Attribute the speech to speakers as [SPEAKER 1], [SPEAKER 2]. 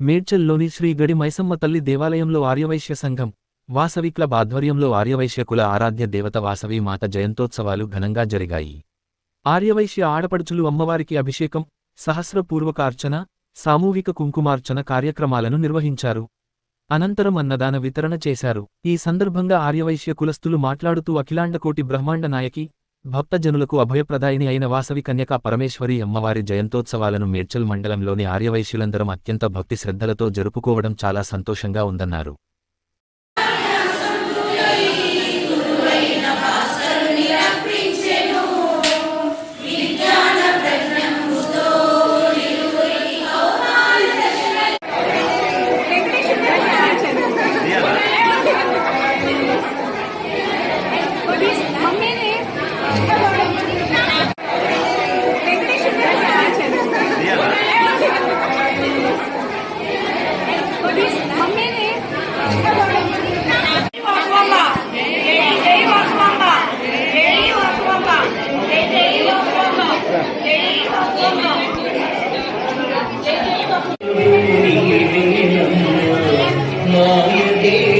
[SPEAKER 1] మేడ్చల్లోని శ్రీ గడి మైసమ్మ తల్లి దేవాలయంలో ఆర్యవైశ్య సంఘం వాసవి క్లబ్ ఆధ్వర్యంలో ఆర్యవైశ్య కుల ఆరాధ్య దేవత వాసవి మాత జయంతోత్సవాలు ఘనంగా జరిగాయి. ఆర్యవైశ్య ఆడపడుచులు అమ్మవారికి అభిషేకం సహస్రపూర్వక అర్చన సామూహిక కుంకుమార్చన కార్యక్రమాలను నిర్వహించారు. అనంతరం అన్నదాన వితరణ చేశారు. ఈ సందర్భంగా ఆర్యవైశ్య కులస్తులు మాట్లాడుతూ అఖిలాండకోటి బ్రహ్మాండ నాయకి భక్తజనులకు అభయప్రదాయిని అయిన వాసవి కన్యకా పరమేశ్వరి అమ్మవారి జయంతోత్సవాలను మేడ్చల్ మండలంలోని ఆర్యవైశ్యులందరం అత్యంత భక్తి శ్రద్ధలతో జరుపుకోవడం చాలా సంతోషంగా ఉందన్నారు.
[SPEAKER 2] Amen.